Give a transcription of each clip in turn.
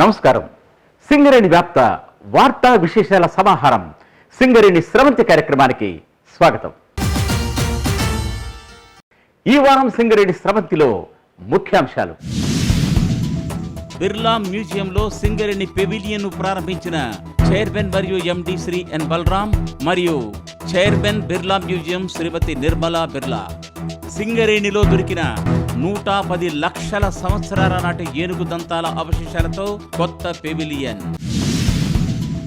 నమస్కారం. సింగరేణి వ్యాప్త వార్తా విశేషాల సమాహారం సింగరేణి స్రవంతి కార్యక్రమానికి స్వాగతం. ఈ వారం సింగరేణి స్రవంతిలో ముఖ్యాంశాలు. బిర్లా మ్యూజియంలో సింగరేణి పెవిలియన్ను ప్రారంభించిన చైర్మన్ మరియు ఎండి శ్రీ ఎన్ బలరాం మరియు చైర్మన్ బిర్లా మ్యూజియం శ్రీమతి నిర్మలా బిర్లా. సింగరేణిలో దొరికిన నూట పది లక్షల సంవత్సరాల నాటి ఏనుగు దంతాల అవశేషాలతో కొత్త పెవిలియన్.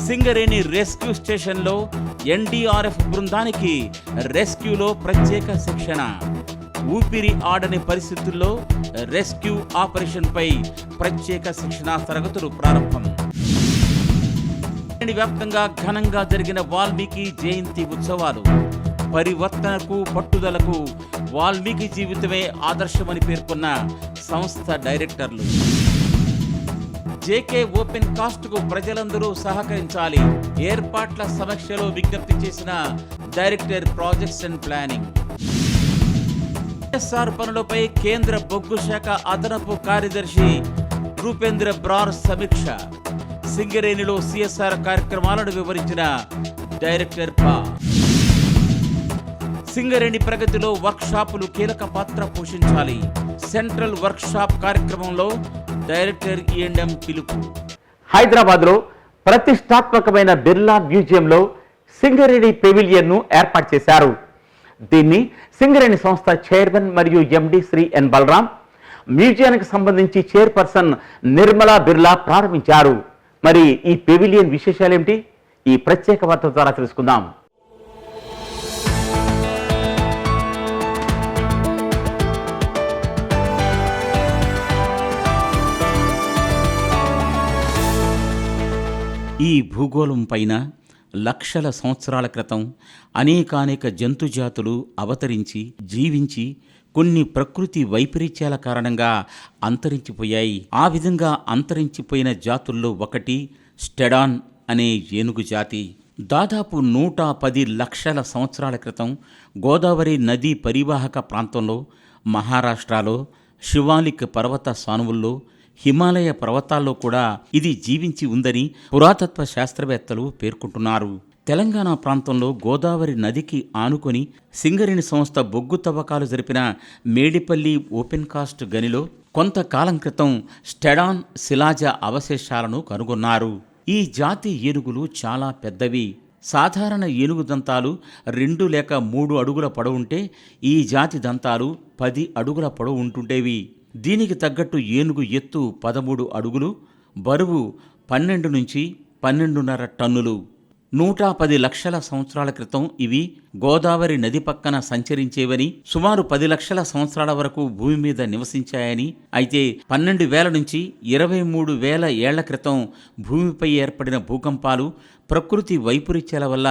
సింగరేణి రెస్క్యూ స్టేషన్లో ఎన్డీఆర్ఎఫ్ బృందానికి రెస్క్యూలో ప్రత్యేక శిక్షణ. ఊపిరి ఆడని పరిస్థితుల్లో రెస్క్యూ ఆపరేషన్పై ప్రత్యేక శిక్షణా తరగతులు ప్రారంభం. వ్యాప్తంగా ఘనంగా జరిగిన వాల్మీకి జయంతి ఉత్సవాలు. పరివర్తనకు పట్టుదలకు వాల్మీకి జీవితమే ఆదర్శమని పేర్కొన్న సంస్థ డైరెక్టర్లు. జేకే ఓపెన్ కాస్ట్కు ప్రజలందరూ సహకరించాలి. ఏర్పాట్ల సమీక్షలో విజ్ఞప్తి చేసిన director projects and planning. SR పనులపై కేంద్ర బొగ్గు శాఖ అదనపు కార్యదర్శి రూపేంద్ర బ్రార్ సమీక్ష. సింగరేణిలో సిఎస్ఆర్ కార్యక్రమాలను వివరించిన డైరెక్టర్ పా. సింగరేణి ప్రగతిలో వర్క్షాపులు కీలక పాత్ర పోషించాలి. సెంట్రల్ వర్క్షాప్ కార్యక్రమంలో డైరెక్టర్ ఈఎండ్ఎం పిలుపు. హైదరాబాద్లో ప్రతిష్టాత్మకమైన బిర్లా మ్యూజియంలో సింగరేణి పెవిలియన్ను ఏర్పాటు చేశారు. దీన్ని సింగరేణి సంస్థ చైర్మన్ మరియు ఎండి శ్రీ ఎన్ బలరాం మ్యూజియానికి సంబంధించి చైర్పర్సన్ నిర్మలా బిర్లా ప్రారంభించారు. మరి ఈ పెవిలియన్ విశేషాలు ఏమిటి ఈ ప్రత్యేక వార్త ద్వారా తెలుసుకుందాం. ఈ భూగోళం పైన లక్షల సంవత్సరాల క్రితం అనేకానేక జంతుజాతులు అవతరించి జీవించి కొన్ని ప్రకృతి వైపరీత్యాల కారణంగా అంతరించిపోయాయి. ఆ విధంగా అంతరించిపోయిన జాతుల్లో ఒకటి స్టెడాన్ అనే ఏనుగు జాతి. దాదాపు నూట పది లక్షల సంవత్సరాల క్రితం గోదావరి నదీ పరివాహక ప్రాంతంలో మహారాష్ట్రలో శివాలిక్ పర్వత సానువుల్లో హిమాలయ పర్వతాల్లో కూడా ఇది జీవించి ఉందని పురాతత్వ శాస్త్రవేత్తలు పేర్కొంటున్నారు. తెలంగాణ ప్రాంతంలో గోదావరి నదికి ఆనుకొని సింగరేణి సంస్థ బొగ్గు తవ్వకాలు జరిపిన మేడిపల్లి ఓపెన్ కాస్ట్ గనిలో కొంతకాలం క్రితం స్టెడాన్ శిలాజ అవశేషాలను కనుగొన్నారు. ఈ జాతి ఏనుగులు చాలా పెద్దవి. సాధారణ ఏనుగు దంతాలు రెండు లేక మూడు అడుగుల పొడవుంటే ఈ జాతి దంతాలు పది అడుగుల పొడవు ఉంటుండేవి. దీనికి తగ్గట్టు ఏనుగు ఎత్తు పదమూడు అడుగులు బరువు పన్నెండు నుంచి పన్నెండున్నర టన్నులు. నూట పది లక్షల సంవత్సరాల క్రితం ఇవి గోదావరి నది పక్కన సంచరించేవని సుమారు పది లక్షల సంవత్సరాల వరకు భూమి మీద నివసించాయని అయితే పన్నెండు వేల నుంచి ఇరవై మూడు వేల ఏళ్ళ క్రితం భూమిపై ఏర్పడిన భూకంపాలు ప్రకృతి వైపరీత్యాల వల్ల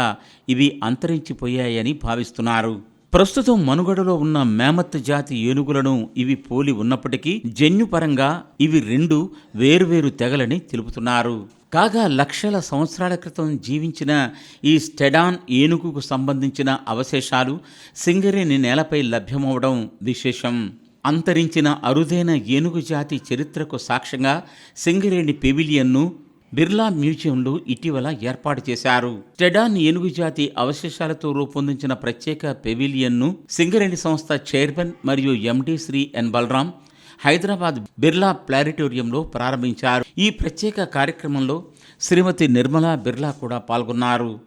ఇవి అంతరించిపోయాయని భావిస్తున్నారు. ప్రస్తుతం మనుగడలో ఉన్న మేమత్ జాతి ఏనుగులను ఇవి పోలి ఉన్నప్పటికీ జన్యుపరంగా ఇవి రెండు వేరువేరు తెగలని తెలుపుతున్నారు. కాగా లక్షల సంవత్సరాల క్రితం జీవించిన ఈ స్టెడాన్ ఏనుగుకు సంబంధించిన అవశేషాలు సింగరేణి నేలపై లభ్యమవడం విశేషం. అంతరించిన అరుదైన ఏనుగు జాతి చరిత్రకు సాక్ష్యంగా సింగరేణి పెవిలియన్ను బిర్లా మ్యూజియంలో ఇటీవల ఏర్పాటు చేశారు. స్టెడాన్ ఏనుగు జాతి అవశేషాలతో రూపొందించిన ప్రత్యేక పెవిలియన్ను సింగరేణి సంస్థ చైర్మన్ మరియు ఎండి శ్రీ ఎన్ బలరాం హైదరాబాద్ బిర్లా ప్లారిటోరియంలో ప్రారంభించారు. ఈ ప్రత్యేక కార్యక్రమంలో శ్రీమతి నిర్మలా బిర్లా కూడా పాల్గొన్నారు.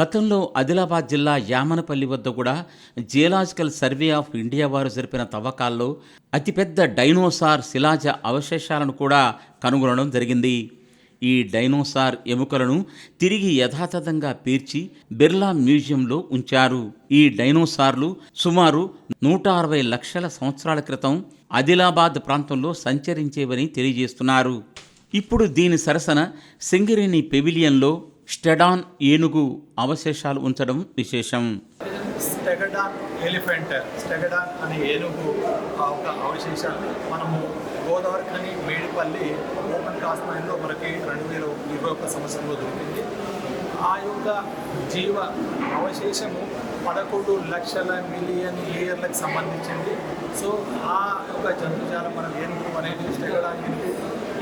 గతంలో ఆదిలాబాద్ జిల్లా యామనపల్లి వద్ద కూడా జియలాజికల్ సర్వే ఆఫ్ ఇండియా వారు జరిపిన తవ్వకాల్లో అతిపెద్ద డైనోసార్ శిలాజ అవశేషాలను కూడా కనుగొనడం జరిగింది. ఈ డైనోసార్ ఎముకలను తిరిగి యథాతథంగా పేర్చి బిర్లా మ్యూజియంలో ఉంచారు. ఈ డైనోసార్లు సుమారు నూట అరవై లక్షల సంవత్సరాల క్రితం ఆదిలాబాద్ ప్రాంతంలో సంచరించేవని తెలియజేస్తున్నారు. ఇప్పుడు దీని సరసన సింగరేణి పెవిలియన్లో స్టెడాన్ ఏనుగు అవశేషాలు ఉంచడం విశేషం. స్టెగడాన్ ఎలిఫెంట్ స్టెగడాన్ అనే ఏనుగు ఆ ఒక అవశేషాలు. మనము గోదావరి అని మేడిపల్లి ఓపెన్ కాస్ట్ మైన్లో మనకి రెండు వేల ఇరవై ఒక్క సంవత్సరంలో దొరికింది. ఆ యొక్క జీవ అవశేషము పదకొండు లక్షల మిలియన్ ఇయర్లకు సంబంధించింది. సో ఆ యొక్క జంతుజాలం మనం ఏనుగు అనేది స్టెగడాన్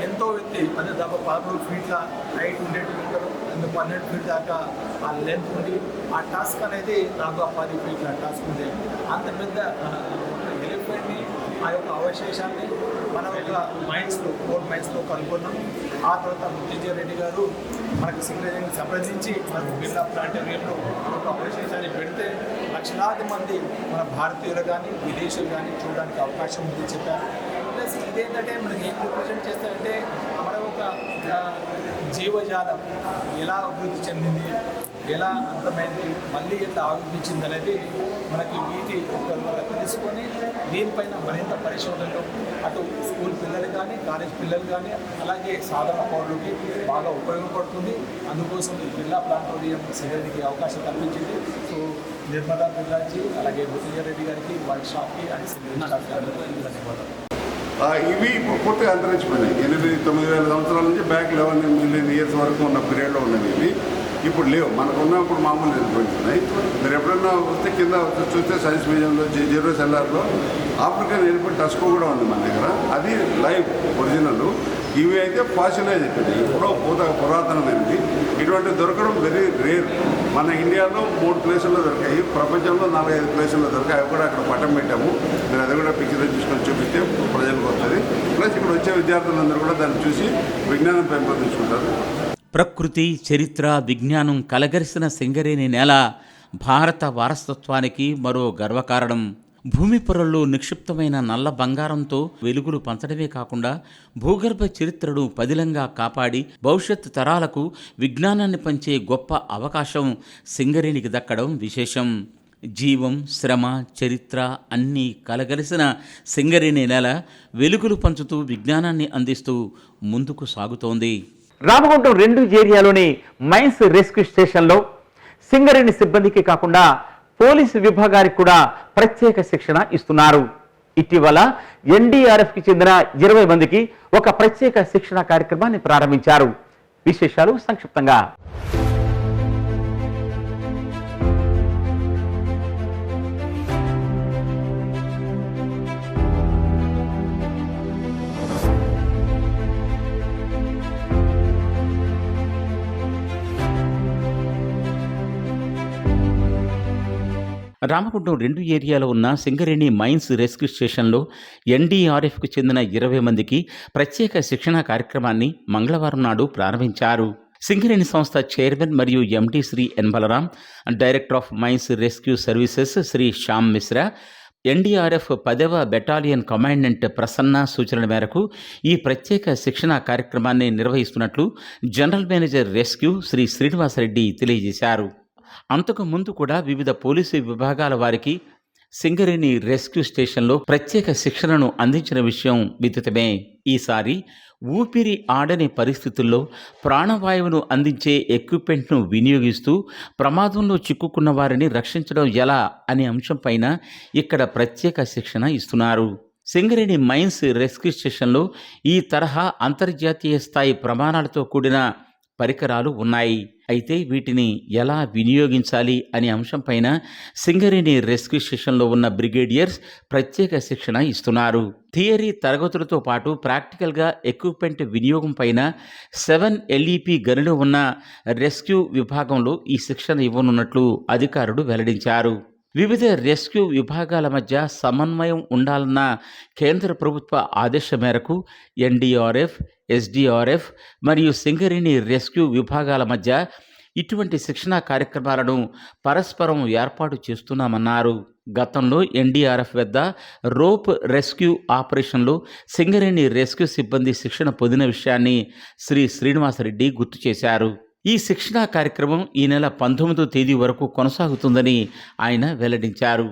ఎంతో ఎత్తి అదే దాదాపు పదమూడు ఫీట్ల హైట్ ఉండేటువంటి రెండు పన్నెండు ఫీట్ దాకా ఆ లెంత్ ఉంది? ఆ టాస్క్ అనేది నాకు ఆ పది ఫీట్ల టాస్క్ ఉంది. అంత పెద్ద ఎలిఫెంట్ని ఆ యొక్క అవశేషాన్ని మన యొక్క మైండ్స్లో ఫోర్ మైండ్స్లో కనుగొన్నాం ఆ తర్వాత మృత్యుంజయ రెడ్డి గారు మనకు సింగరేణిని సంప్రదించి మనకు బిర్లా ప్లాంటేరియంలో ఒక అవశేషాన్ని పెడితే లక్షలాది మంది మన భారతీయులు కానీ విదేశీయులు కానీ చూడడానికి అవకాశం ఉంది చెప్పారు. ప్లస్ ఇదేంటంటే మనకి ఏం రిప్రజెంట్ చేస్తారంటే మన ఒక జీవజాలం ఎలా అభివృద్ధి చెందింది ఎలా అంతమైంది మళ్ళీ ఎట్లా ఆవిర్భించింది అనేది మనకి వీటి తెలుసుకొని దీనిపైన మరింత పరిశోధనలు అటు స్కూల్ పిల్లలు కానీ కాలేజ్ పిల్లలు కానీ అలాగే సాధారణ పౌరులకి బాగా ఉపయోగపడుతుంది. అందుకోసం ఈ బిర్లా ప్లాంటోరియం సింగరేణికి అవకాశం కల్పించింది. సో నిర్మలా బిర్లాజీ అలాగే మృత్యుంజయ రెడ్డి గారికి వారి షాప్కి అండ్ సింగరేణి ధన్యవాదాలు. ఇవి పూర్తిగా అంతరించిపోయినాయి. ఎనిమిది తొమ్మిది వేల సంవత్సరాల నుంచి బ్యాక్ లెవెన్ మిలియన్ ఇయర్స్ వరకు ఉన్న పీరియడ్లో ఉన్నవి ఇవి. ఇప్పుడు లేవు. మనకు ఉన్నప్పుడు మామూలు వెళ్ళిపోతున్నాయి మీరు ఎప్పుడన్నా వస్తే కింద చూస్తే సైన్స్ మ్యూజియంలో జీరో సెల్లార్లో ఆఫ్రికన్ ఎలిఫెంట్ టస్కో కూడా ఉంది మన దగ్గర. అది లైవ్ ఒరిజినల్. ఇవి అయితే ఫాసిలైజ్ అయిపోయినాయి ఇప్పుడు పూత పురాతనమైనది ఇటువంటి దొరకడం వెరీ రేర్. మన ఇండియాలో మూడు ప్లేసుల్లో దొరికాయి. ప్రపంచంలో నాలుగైదు ప్లేసుల్లో దొరికాయి. అవి కూడా అక్కడ పట్టం పెట్టాము. మీరు అది కూడా పిక్చర్ తీసుకొని చూపిస్తే ప్రజలకు వస్తుంది. ప్లస్ ఇక్కడ వచ్చే విద్యార్థులందరూ కూడా దాన్ని చూసి విజ్ఞానం పెంపొందించుకుంటారు. ప్రకృతి చరిత్ర విజ్ఞానం కలగరిసిన సింగరేణి నేల భారత వారసత్వానికి మరో గర్వకారణం. భూమి పొరల్లో నిక్షిప్తమైన నల్ల బంగారంతో వెలుగులు పంచడమే కాకుండా భూగర్భ చరిత్రను పదిలంగా కాపాడి భవిష్యత్ తరాలకు విజ్ఞానాన్ని పంచే గొప్ప అవకాశం సింగరేణికి దక్కడం విశేషం. జీవం శ్రమ చరిత్ర అన్నీ కలగలిసిన సింగరేణి నేల వెలుగులు పంచుతూ విజ్ఞానాన్ని అందిస్తూ ముందుకు సాగుతోంది. రామగుండం రెండు ఏరియాలోని మైన్స్ రెస్క్యూ స్టేషన్లో సింగరేణి సిబ్బందికి కాకుండా పోలీసు విభాగానికి కూడా ప్రత్యేక శిక్షణ ఇస్తున్నారు. ఇటీవల ఎన్డీఆర్ఎఫ్కి చెందిన ఇరవై మందికి ఒక ప్రత్యేక శిక్షణ కార్యక్రమాన్ని ప్రారంభించారు. విశేషాలు సంక్షిప్తంగా. రామగుండం రెండు ఏరియాలో ఉన్న సింగరేణి మైన్స్ రెస్క్యూ స్టేషన్లో ఎన్డీఆర్ఎఫ్కు చెందిన ఇరవై మందికి ప్రత్యేక శిక్షణ కార్యక్రమాన్ని మంగళవారం నాడు ప్రారంభించారు. సింగరేణి సంస్థ చైర్మన్ మరియు MD Shri N Balaram director of mines rescue services Shri Shyam Mishra NDRF పదవ బెటాలియన్ కమాండెంట్ ప్రసన్న సూచనల మేరకు ఈ ప్రత్యేక శిక్షణ కార్యక్రమాన్ని నిర్వహిస్తున్నట్లు general manager rescue Shri Srinivasa Reddy తెలియజేశారు. అంతకు ముందు కూడా వివిధ పోలీసు విభాగాల వారికి సింగరేణి రెస్క్యూ స్టేషన్లో ప్రత్యేక శిక్షణను అందించిన విషయం విదితమే. ఈసారి ఊపిరి ఆడని పరిస్థితుల్లో ప్రాణవాయువును అందించే ఎక్విప్మెంట్ను వినియోగిస్తూ ప్రమాదంలో చిక్కుకున్న వారిని రక్షించడం ఎలా అనే అంశంపైన ఇక్కడ ప్రత్యేక శిక్షణ ఇస్తున్నారు. సింగరేణి మైన్స్ రెస్క్యూ స్టేషన్లో ఈ తరహా అంతర్జాతీయ స్థాయి ప్రమాణాలతో కూడిన పరికరాలు ఉన్నాయి. అయితే వీటిని ఎలా వినియోగించాలి అనే అంశంపైన సింగరేణి రెస్క్యూ స్టేషన్లో ఉన్న బ్రిగేడియర్స్ ప్రత్యేక శిక్షణ ఇస్తున్నారు. థియరీ తరగతులతో పాటు ప్రాక్టికల్గా ఎక్విప్మెంట్ వినియోగం పైన సెవెన్ ఎల్ఈపి గనులు ఉన్న రెస్క్యూ విభాగంలో ఈ శిక్షణ ఇవ్వనున్నట్లు అధికారులు వెల్లడించారు. వివిధ రెస్క్యూ విభాగాల మధ్య సమన్వయం ఉండాలన్న కేంద్ర ప్రభుత్వ ఆదేశం మేరకు ఎన్డీఆర్ఎఫ్ ఎస్డీఆర్ఎఫ్ మరియు సింగరేణి రెస్క్యూ విభాగాల మధ్య ఇటువంటి శిక్షణా కార్యక్రమాలను పరస్పరం ఏర్పాటు చేస్తున్నామన్నారు. గతంలో ఎన్డీఆర్ఎఫ్ వద్ద రోప్ రెస్క్యూ ఆపరేషన్లో సింగరేణి రెస్క్యూ సిబ్బంది శిక్షణ పొందిన విషయాన్ని శ్రీ శ్రీనివాసరెడ్డి గుర్తు చేశారు. ఈ శిక్షణా కార్యక్రమం ఈ నెల పంతొమ్మిదో తేదీ వరకు కొనసాగుతుందని ఆయన వెల్లడించారు.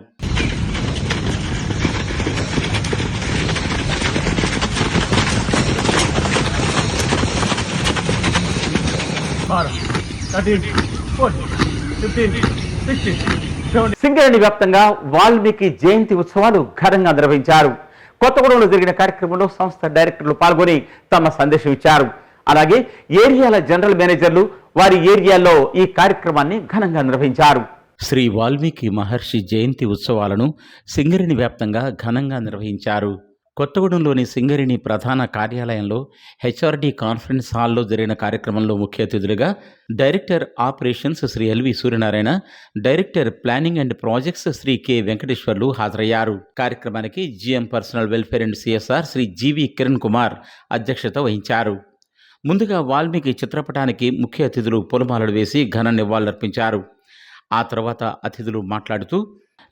సింగరేణి వ్యాప్తంగా వాల్మీకి జయంతి ఉత్సవాలు ఘనంగా నిర్వహించారు. కొత్తగూడెంలో జరిగిన కార్యక్రమంలో సంస్థ డైరెక్టర్లు పాల్గొని తమ సందేశం ఇచ్చారు. అలాగే ఏరియాల జనరల్ మేనేజర్లు వారి ఏరియాల్లో ఈ కార్యక్రమాన్ని ఘనంగా నిర్వహించారు. శ్రీ వాల్మీకి మహర్షి జయంతి ఉత్సవాలను సింగరేణి వ్యాప్తంగా ఘనంగా నిర్వహించారు. కొత్తగూడెంలోని సింగరిణి ప్రధాన కార్యాలయంలో హెచ్ఆర్డి కాన్ఫరెన్స్ హాల్లో జరిగిన కార్యక్రమంలో ముఖ్య అతిథులుగా director operations Shri L V Suryanarayana director planning and projects Shri K Venkateswarlu హాజరయ్యారు. కార్యక్రమానికి GM personnel welfare and CSR Shri G V Kiran Kumar అధ్యక్షత వహించారు. ముందుగా వాల్మీకి చిత్రపటానికి ముఖ్య అతిథులు పూలమాలలు వేసి ఘన నివాళులర్పించారు. ఆ తర్వాత అతిథులు మాట్లాడుతూ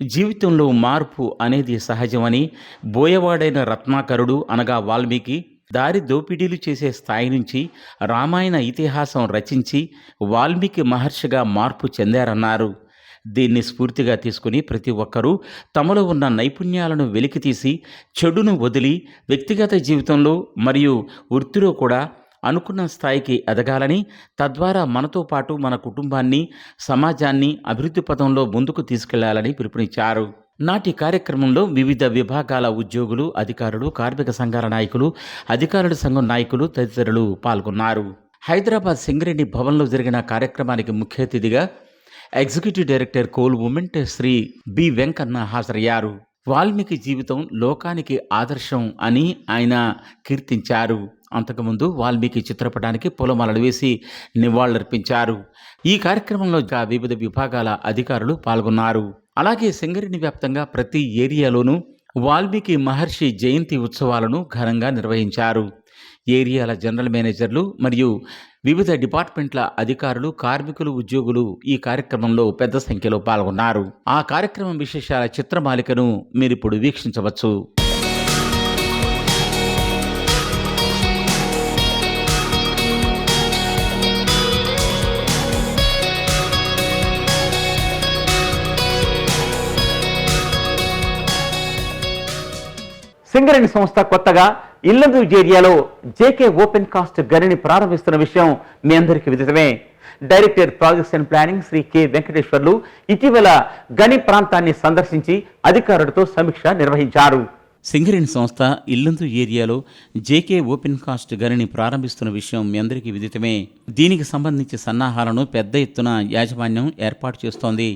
జీవితంలో మార్పు అనేది సహజమని బోయవాడైన రత్నాకరుడు అనగా వాల్మీకి దారి దోపిడీలు చేసే స్థాయి నుంచి రామాయణ ఇతిహాసం రచించి వాల్మీకి మహర్షిగా మార్పు చెందారన్నారు. దీన్ని స్ఫూర్తిగా తీసుకుని ప్రతి ఒక్కరూ తమలో ఉన్న నైపుణ్యాలను వెలికితీసి చెడును వదిలి వ్యక్తిగత జీవితంలో మరియు వృత్తిలో కూడా అనుకున్న స్థాయికి ఎదగాలని తద్వారా మనతో పాటు మన కుటుంబాన్ని సమాజాన్ని అభివృద్ధి పథంలో ముందుకు తీసుకెళ్ళాలని పిలుపునిచ్చారు. నాటి కార్యక్రమంలో వివిధ విభాగాల ఉద్యోగులు అధికారులు కార్మిక సంఘాల నాయకులు అధికారుల సంఘం నాయకులు తదితరులు పాల్గొన్నారు. హైదరాబాద్ సింగరేణి భవన్లో జరిగిన కార్యక్రమానికి ముఖ్య అతిథిగా executive director coal movement Shri B Venkanna హాజరయ్యారు. వాల్మీకి జీవితం లోకానికి ఆదర్శం అని ఆయన కీర్తించారు. అంతకుముందు వాల్మీకి చిత్రపటానికి పూలమాలలు వేసి నివాళులర్పించారు. ఈ కార్యక్రమంలో ఇంకా వివిధ విభాగాల అధికారులు పాల్గొన్నారు. అలాగే సింగరేణి వ్యాప్తంగా ప్రతి ఏరియాలోనూ వాల్మీకి మహర్షి జయంతి ఉత్సవాలను ఘనంగా నిర్వహించారు. ఏరియాల జనరల్ మేనేజర్లు మరియు వివిధ డిపార్ట్మెంట్ల అధికారులు కార్మికులు ఉద్యోగులు ఈ కార్యక్రమంలో పెద్ద సంఖ్యలో పాల్గొన్నారు. ఆ కార్యక్రమం విశేషాల చిత్రమాలికను మీరిప్పుడు వీక్షించవచ్చు. సింగరేణి సంస్థ కొత్తగా ఇల్లందు ఏరియాలో జేకే ఓపెన్ కాస్ట్ గనిని ప్రారంభిస్తున్న విషయం మీ అందరికీ విదితమే. Director projects and planning Shri K Venkateswarlu ఇటీవల గని ప్రాంతాన్ని సందర్శించి అధికారులతో సమీక్ష నిర్వహించారు. సింగరేణి సంస్థ ఇల్లందు ఏరియాలో జేకే ఓపెన్ కాస్ట్ గనిని ప్రారంభిస్తున్న విషయం మీ అందరికీ విదితమే. దీనికి సంబంధించి సన్నాహాలను పెద్ద ఎత్తున యాజమాన్యం ఏర్పాటు చేస్తోంది.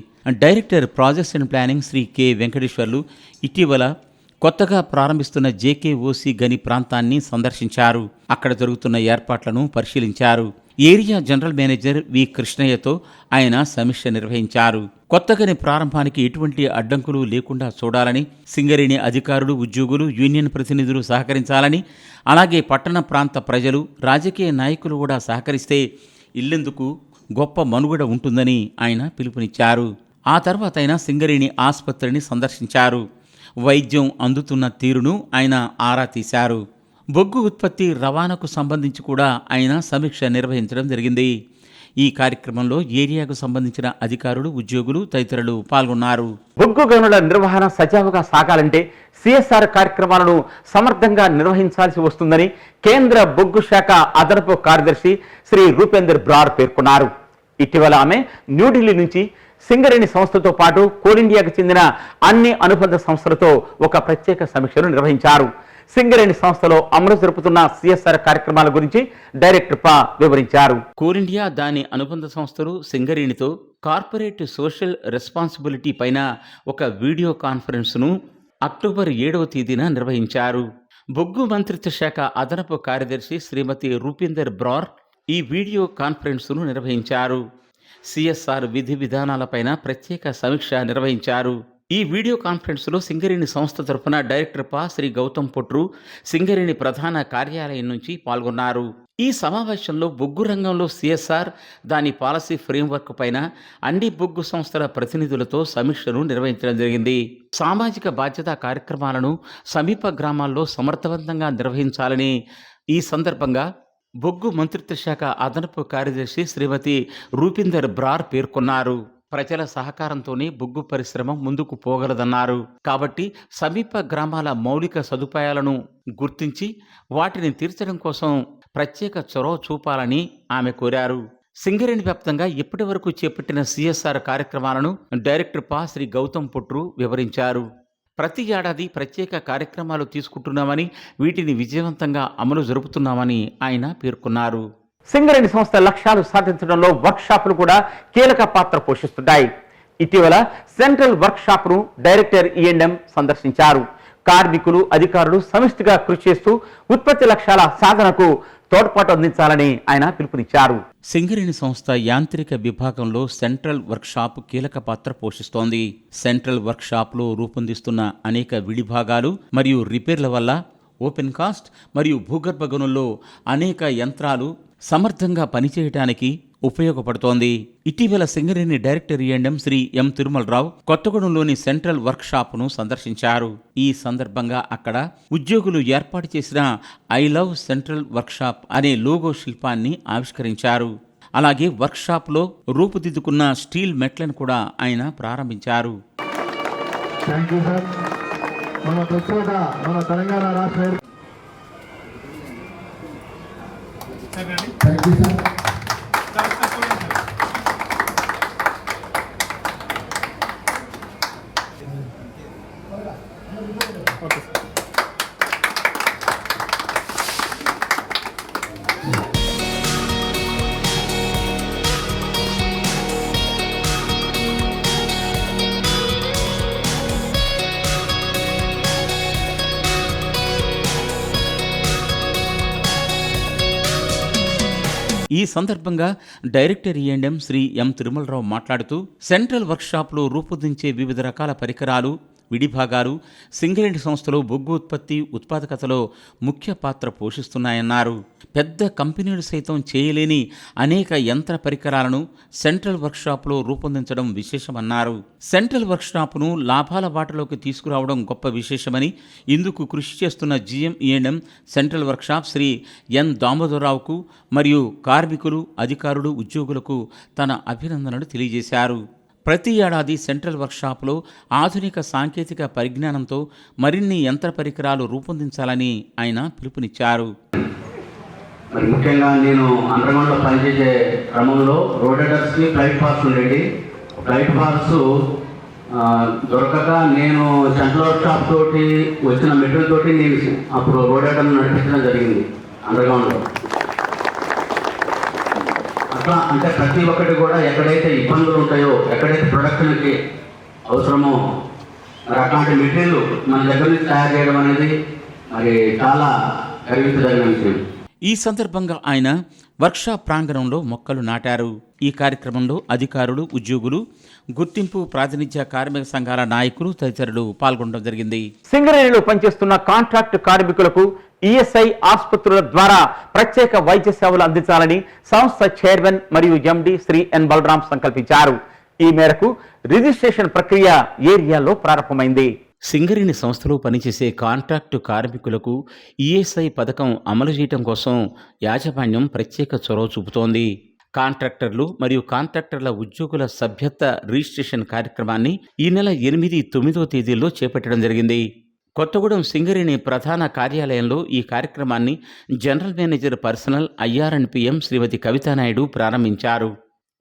Director projects and planning Shri K Venkateswarlu ఇటీవల కొత్తగా ప్రారంభిస్తున్న జేకేఓసీ గని ప్రాంతాన్ని సందర్శించారు. అక్కడ జరుగుతున్న ఏర్పాట్లను పరిశీలించారు. ఏరియా జనరల్ మేనేజర్ వి కృష్ణయ్యతో ఆయన సమీక్ష నిర్వహించారు. కొత్తగని ప్రారంభానికి ఎటువంటి అడ్డంకులు లేకుండా చూడాలని సింగరేణి అధికారులు ఉద్యోగులు యూనియన్ ప్రతినిధులు సహకరించాలని అలాగే పట్టణ ప్రాంత ప్రజలు రాజకీయ నాయకులు కూడా సహకరిస్తే ఇల్లెందుకు గొప్ప మనుగడ ఉంటుందని ఆయన పిలుపునిచ్చారు. ఆ తర్వాత ఆయన సింగరేణి ఆసుపత్రిని సందర్శించారు. వైద్యం అందుతున్న తీరును ఆయన ఆరా తీశారు. బొగ్గు ఉత్పత్తి రవాణాకు సంబంధించి కూడా ఆయన సమీక్ష నిర్వహించడం జరిగింది. ఈ కార్యక్రమంలో ఏరియాకు సంబంధించిన అధికారులు ఉద్యోగులు తదితరులు పాల్గొన్నారు. బొగ్గు గనుల నిర్వహణ సజావుగా సాగాలంటే సిఎస్ఆర్ కార్యక్రమాలను సమర్థంగా నిర్వహించాల్సి వస్తుందని కేంద్ర బొగ్గు శాఖ అదనపు కార్యదర్శి శ్రీ రూపేందర్ బ్రార్ పేర్కొన్నారు. ఇటీవల ఆమె న్యూఢిల్లీ నుంచి సింగరేణి సంస్థతో పాటు కోల్ చెందిన అన్ని అనుబంధ సంస్థలతో ఒక ప్రత్యేక సమీక్షను నిర్వహించారు. సింగరేణి సంస్థలో అమలు జరుపుతున్న సిఎస్ఆర్ కార్యక్రమాల గురించి డైరెక్టర్ పా వివరించారు. కోరిండియా దాని అనుబంధ సంస్థలు సింగరేణితో కార్పొరేట్ సోషల్ రెస్పాన్సిబిలిటీ పైన ఒక వీడియో కాన్ఫరెన్స్ను అక్టోబర్ ఏడవ తేదీన నిర్వహించారు. బొగ్గు మంత్రిత్వ శాఖ అదనపు కార్యదర్శి శ్రీమతి రూపీందర్ బ్రార్ ఈ వీడియో కాన్ఫరెన్స్ను నిర్వహించారు. సిఎస్ఆర్ విధి విధానాలపైన ప్రత్యేక సమీక్ష నిర్వహించారు. ఈ వీడియో కాన్ఫరెన్స్లో సింగరేణి సంస్థ తరఫున డైరెక్టర్ పా శ్రీ గౌతమ్ పొట్రు సింగరేణి ప్రధాన కార్యాలయం నుంచి పాల్గొన్నారు. ఈ సమావేశంలో బొగ్గు రంగంలో సిఎస్ఆర్ దాని పాలసీ ఫ్రేమ్వర్క్ పైన అన్ని బొగ్గు సంస్థల ప్రతినిధులతో సమీక్షను నిర్వహించడం జరిగింది. సామాజిక బాధ్యత కార్యక్రమాలను సమీప గ్రామాల్లో సమర్థవంతంగా నిర్వహించాలని ఈ సందర్భంగా బొగ్గు మంత్రిత్వ శాఖ అదనపు కార్యదర్శి శ్రీమతి రూపిందర్ బ్రార్ పేర్కొన్నారు. ప్రజల సహకారంతోనే బొగ్గు పరిశ్రమ ముందుకు పోగలదన్నారు. కాబట్టి సమీప గ్రామాల మౌలిక సదుపాయాలను గుర్తించి వాటిని తీర్చడం కోసం ప్రత్యేక చొరవ చూపాలని ఆమె కోరారు. సింగరేణి వ్యాప్తంగా ఇప్పటి వరకు చేపట్టిన సిఎస్ఆర్ కార్యక్రమాలను డైరెక్టర్ పా. శ్రీ గౌతమ్ పుట్రు వివరించారు. ప్రతి ఏడాది ప్రత్యేక కార్యక్రమాలు తీసుకుంటున్నామని వీటిని విజయవంతంగా అమలు జరుపుతున్నామని ఆయన పేర్కొన్నారు. సింగరేణి సంస్థ లక్ష్యాలు సాధించడంలో వర్క్షాపులు కూడా కీలక పాత్ర పోషిస్తున్నాయి. ఇటీవల సెంట్రల్ వర్క్షాప్ను ను డైరెక్టర్ ఈఎన్ఎం సందర్శించారు. కార్మికులు అధికారులు సమిష్టిగా కృషి చేస్తూ ఉత్పత్తి లక్ష్యాల సాధనకు తోడ్పాటు అందించాలని ఆయన పిలుపునిచ్చారు. సింగరేణి సంస్థ యాంత్రిక విభాగంలో సెంట్రల్ వర్క్షాప్ కీలక పాత్ర పోషిస్తోంది. సెంట్రల్ వర్క్షాప్లో రూపొందిస్తున్న అనేక విడిభాగాలు మరియు రిపేర్ల వల్ల ఓపెన్ కాస్ట్ మరియు భూగర్భ గనుల్లో అనేక యంత్రాలు సమర్థంగా పనిచేయటానికి ఉపయోగపడుతోంది. ఇటీవల Singareni director E and M Shri M Tirumala Rao కొత్తగూడెంలోని central work షాప్ను సందర్శించారు. ఈ సందర్భంగా అక్కడ ఉద్యోగులు ఏర్పాటు చేసిన ఐ లవ్ సెంట్రల్ వర్క్షాప్ అనే లోగో శిల్పాన్ని ఆవిష్కరించారు. అలాగే వర్క్షాప్లో రూపుదిద్దుకున్న స్టీల్ మెట్లను కూడా ఆయన ప్రారంభించారు. మన మన తెలంగాణ రాష్ట్ర సందర్భంగా director e E and M Shri M Tirumala Rao మాట్లాడుతూ సెంట్రల్ వర్క్షాప్లో రూపొందించే వివిధ రకాల పరికరాలు విడిభాగాలు సింగరేణి సంస్థలు బొగ్గు ఉత్పత్తి ఉత్పాదకతలో ముఖ్య పాత్ర పోషిస్తున్నాయన్నారు. పెద్ద కంపెనీలు సైతం చేయలేని అనేక యంత్ర పరికరాలను సెంట్రల్ వర్క్షాప్లో రూపొందించడం విశేషమన్నారు. సెంట్రల్ వర్క్షాప్ను లాభాల బాటలోకి తీసుకురావడం గొప్ప విశేషమని ఇందుకు కృషి చేస్తున్న GM central workshop Shri N దామోదరరావుకు మరియు కార్మికులు అధికారులు ఉద్యోగులకు తన అభినందనలు తెలియజేశారు. ప్రతి ఏడాది సెంట్రల్ వర్క్షాప్లో ఆధునిక సాంకేతిక పరిజ్ఞానంతో మరిన్ని యంత్ర పరికరాలు రూపొందించాలని ఆయన పిలుపునిచ్చారు. మరి ముఖ్యంగా నేను అండర్గ్రౌండ్లో పనిచేసే క్రమంలో రోడేటర్స్కి ఫ్లైట్ పాస్ ఉండేది ఫ్లైట్ పాస్ దొరకక నేను సెంట్రల్ వర్క్ షాప్ తోటి వచ్చిన మెటీరియల్ తోటి నేను అప్పుడు రోడేటర్ నడిపించడం జరిగింది అండర్గ్రౌండ్లో. అట్లా అంటే ప్రతి ఒక్కటి కూడా ఎక్కడైతే ఇబ్బందులు ఉంటాయో ఎక్కడైతే ప్రొడక్షన్కి అవసరమో మరి అట్లాంటి మెటీరియల్ మన దగ్గర నుంచి తయారు చేయడం అనేది మరి చాలా గర్వించదగిన విషయం ఈ సందర్భంగా ఆయన వర్క్షాప్ ప్రాంగణంలో మొక్కలు నాటారు. ఈ కార్యక్రమంలో అధికారులు ఉద్యోగులు గుర్తింపు ప్రాతినిధ్య కార్మిక సంఘాల నాయకులు తదితరులు పాల్గొనడం జరిగింది. సింగరేణిలో పనిచేస్తున్న కాంట్రాక్ట్ కార్మికులకు ఈఎస్ఐ ఆసుపత్రుల ద్వారా ప్రత్యేక వైద్య సేవలు అందించాలని సంస్థ చైర్మన్ మరియు ఎండి శ్రీ ఎన్ బలరాం సంకల్పించారు. ఈ మేరకు రిజిస్ట్రేషన్ ప్రక్రియ ఏరియాలో ప్రారంభమైంది. సింగరేణి సంస్థలో పనిచేసే కాంట్రాక్టు కార్మికులకు ఈఎస్ఐ పథకం అమలు చేయటం కోసం యాజమాన్యం ప్రత్యేక చొరవ చూపుతోంది. కాంట్రాక్టర్లు మరియు కాంట్రాక్టర్ల ఉద్యోగుల సభ్యత్వ రిజిస్ట్రేషన్ కార్యక్రమాన్ని ఈ నెల ఎనిమిది తొమ్మిదో తేదీల్లో చేపట్టడం జరిగింది. కొత్తగూడెం సింగరేణి ప్రధాన కార్యాలయంలో ఈ కార్యక్రమాన్ని general manager personnel IR and PM Shrimati Kavitha Naidu ప్రారంభించారు.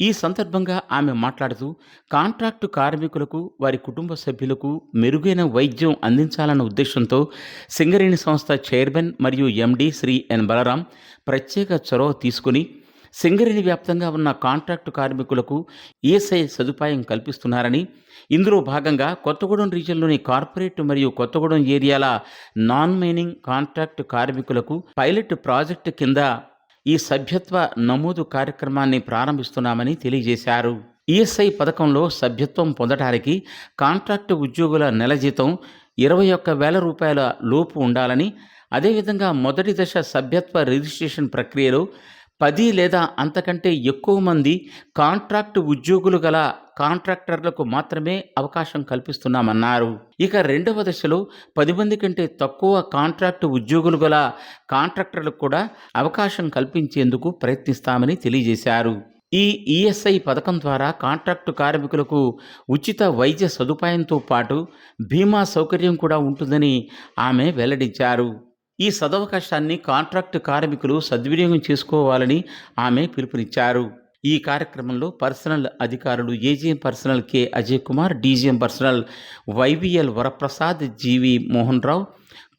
ఈ సందర్భంగా ఆమె మాట్లాడుతూ కాంట్రాక్టు కార్మికులకు వారి కుటుంబ సభ్యులకు మెరుగైన వైద్యం అందించాలన్న ఉద్దేశంతో సింగరేణి సంస్థ చైర్మన్ మరియు ఎండి శ్రీ ఎన్ బలరాం ప్రత్యేక చొరవ తీసుకుని సింగరేణి వ్యాప్తంగా ఉన్న కాంట్రాక్టు కార్మికులకు ఈఎస్ఐ సదుపాయం కల్పిస్తున్నారని ఇందులో భాగంగా కొత్తగూడెం రీజియన్లోని కార్పొరేట్ మరియు కొత్తగూడెం ఏరియాల నాన్ మైనింగ్ కాంట్రాక్టు కార్మికులకు పైలట్ ప్రాజెక్టు కింద ఈ సభ్యత్వ నమోదు కార్యక్రమాన్ని ప్రారంభిస్తున్నామని తెలియజేశారు. ఈఎస్ఐ పథకంలో సభ్యత్వం పొందడానికి కాంట్రాక్టు ఉద్యోగుల నెల జీతం ఇరవై ఒక్క వేల రూపాయల లోపు ఉండాలని అదేవిధంగా మొదటి దశ సభ్యత్వ రిజిస్ట్రేషన్ ప్రక్రియలో పది లేదా అంతకంటే ఎక్కువ మంది కాంట్రాక్టు ఉద్యోగులు గల కాంట్రాక్టర్లకు మాత్రమే అవకాశం కల్పిస్తున్నామన్నారు. ఇక రెండవ దశలో పది మంది కంటే తక్కువ కాంట్రాక్టు ఉద్యోగులు గల కాంట్రాక్టర్లకు కూడా అవకాశం కల్పించేందుకు ప్రయత్నిస్తామని తెలియజేశారు. ఈ ఈఎస్ఐ పథకం ద్వారా కాంట్రాక్టు కార్మికులకు ఉచిత వైద్య సదుపాయంతో పాటు బీమా సౌకర్యం కూడా ఉంటుందని ఆమె వెల్లడించారు. ఈ సదవకాశాన్ని కాంట్రాక్టు కార్మికులు సద్వినియోగం చేసుకోవాలని ఆమె పిలుపునిచ్చారు. ఈ కార్యక్రమంలో పర్సనల్ అధికారులు AGM personnel K. Ajay Kumar DGM personnel Y V L Varaprasad G V Mohan Rao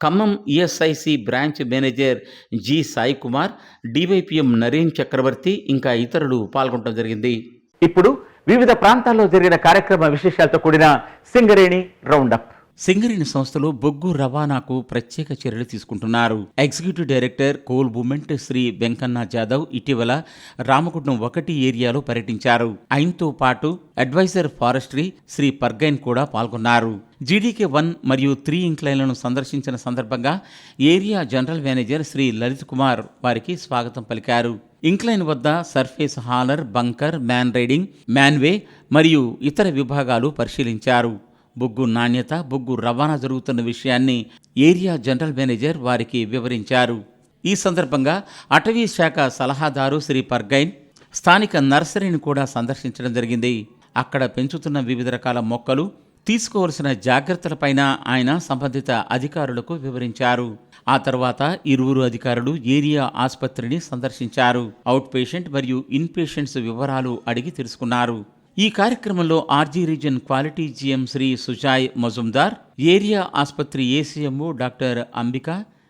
Khammam ESIC branch manager G. Sai Kumar DYPM Naren Chakravarthi ఇంకా ఇతరులు పాల్గొనడం జరిగింది. ఇప్పుడు వివిధ ప్రాంతాల్లో జరిగిన కార్యక్రమ విశేషాలతో కూడిన సింగరేణి రౌండప్. సింగరేణి సంస్థలో బొగ్గు రవాణాకు ప్రత్యేక చర్యలు తీసుకుంటున్నారు. Executive director coal movement Shri Venkanna Jadhav ఇటీవల రామగుండం ఒకటి ఏరియాలో పర్యటించారు. ఆయనతో పాటు అడ్వైజర్ ఫారెస్ట్రీ శ్రీ పర్గైన్ కూడా పాల్గొన్నారు. జీడీకే వన్ మరియు త్రీ ఇంక్లైన్లను సందర్శించిన సందర్భంగా area general manager Shri Lalit Kumar వారికి స్వాగతం పలికారు. ఇంక్లైన్ వద్ద surface hauler bunker man riding manway మరియు ఇతర విభాగాలు పరిశీలించారు. బొగ్గు నాణ్యత బొగ్గు రవాణా జరుగుతున్న విషయాన్ని ఏరియా జనరల్ మేనేజర్ వారికి వివరించారు. ఈ సందర్భంగా అటవీ శాఖ సలహాదారు శ్రీ పర్గైన్ స్థానిక నర్సరీని కూడా సందర్శించడం జరిగింది. అక్కడ పెంచుతున్న వివిధ రకాల మొక్కలు తీసుకోవలసిన జాగ్రత్తలపైన ఆయన సంబంధిత అధికారులకు వివరించారు. ఆ తర్వాత ఇరువురు అధికారులు ఏరియా ఆసుపత్రిని సందర్శించారు. అవుట్ పేషెంట్ మరియు ఇన్ పేషెంట్స్ వివరాలు అడిగి తెలుసుకున్నారు. ఈ కార్యక్రమంలో RG region quality GM Shri Sujoy Majumdar area ఆసుపత్రి ఏసీఎంఓ డాక్టర్ అంబిక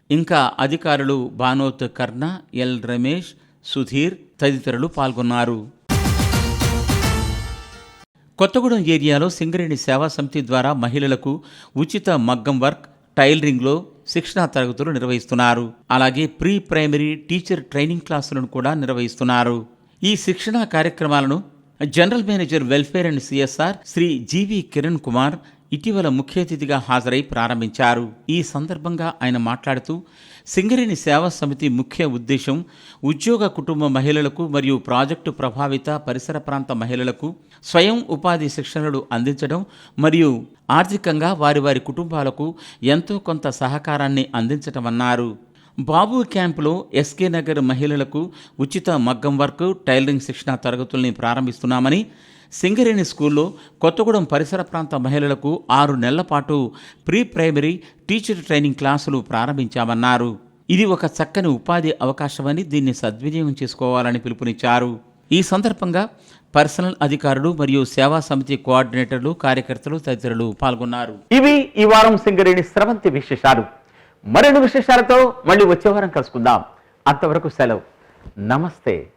ఇంకా అధికారులు బానోత్ కర్ణ ఎల్ రమేష్ సుధీర్ తదితరులు పాల్గొన్నారు. కొత్తగూడెం ఏరియాలో సింగరేణి సేవా సమితి ద్వారా మహిళలకు ఉచిత మగ్గం వర్క్ టైలరింగ్లో శిక్షణా తరగతులు నిర్వహిస్తున్నారు. అలాగే ప్రీ ప్రైమరీ టీచర్ ట్రైనింగ్ క్లాసులను కూడా నిర్వహిస్తున్నారు. ఈ శిక్షణా కార్యక్రమాలను general manager welfare and CSR Shri G V Kiran Kumar ఇటీవల ముఖ్య అతిథిగా హాజరై ప్రారంభించారు. ఈ సందర్భంగా ఆయన మాట్లాడుతూ సింగరేణి సేవా సమితి ముఖ్య ఉద్దేశం ఉద్యోగ కుటుంబ మహిళలకు మరియు ప్రాజెక్టు ప్రభావిత పరిసర ప్రాంత మహిళలకు స్వయం ఉపాధి శిక్షణలు అందించడం మరియు ఆర్థికంగా వారి వారి కుటుంబాలకు ఎంతో కొంత సహకారాన్ని అందించటమన్నారు. బాబు క్యాంపులో ఎస్కే నగర్ మహిళలకు ఉచిత మగ్గం వర్క్ టైలరింగ్ శిక్షణ తరగతుల్ని ప్రారంభిస్తున్నామని సింగరేణి స్కూల్లో కొత్తగూడెం పరిసర ప్రాంత మహిళలకు ఆరు నెలల పాటు ప్రీ ప్రైమరీ టీచర్ ట్రైనింగ్ క్లాసులు ప్రారంభించామన్నారు. ఇది ఒక చక్కని ఉపాధి అవకాశమని దీన్ని సద్వినియోగం చేసుకోవాలని పిలుపునిచ్చారు. ఈ సందర్భంగా పర్సనల్ అధికారులు మరియు సేవా సమితి కోఆర్డినేటర్లు కార్యకర్తలు తదితరులు పాల్గొన్నారు. ఇవి ఈ వారం సింగరేణి స్రవంతి విశేషాలు. మరిన్ని విశేషాలతో మళ్ళీ వచ్చే వారం కలుసుకుందాం. అంతవరకు సెలవు. నమస్తే.